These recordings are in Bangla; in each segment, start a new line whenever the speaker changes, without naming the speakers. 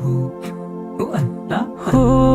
হো কুল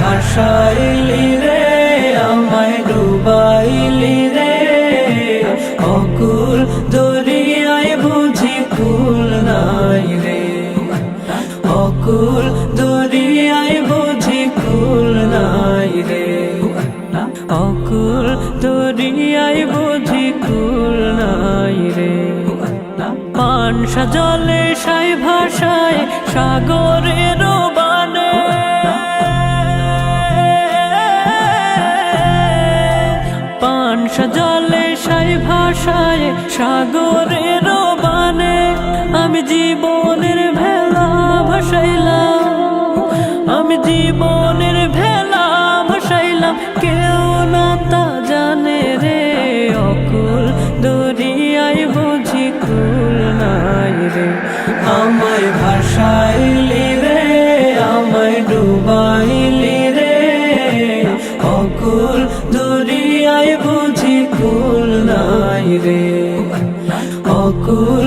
ভাসাইলি রে, আমায় ডুবাইলি রে। অকুল দরিয়ায় বুঝি কুল নাই রে। অকুল দরিয়ায় বুঝি কুল নাই রে। অকুল দরিয়ায় বুঝি কুল নাই রে। পানসা জলে সাই ভাষায় সাগরের জলে, সাই ভাষায় সাগরের বানে আমি জীবনের ভেলা ভাসাইলাম। আমি জীবনের ভেলা ভাসাইলাম। কেউ না তা জানে রে, অকুল দরিয়ায় বুঝি কুল নাই রে। আমায় ভাসাইলি রে অকুল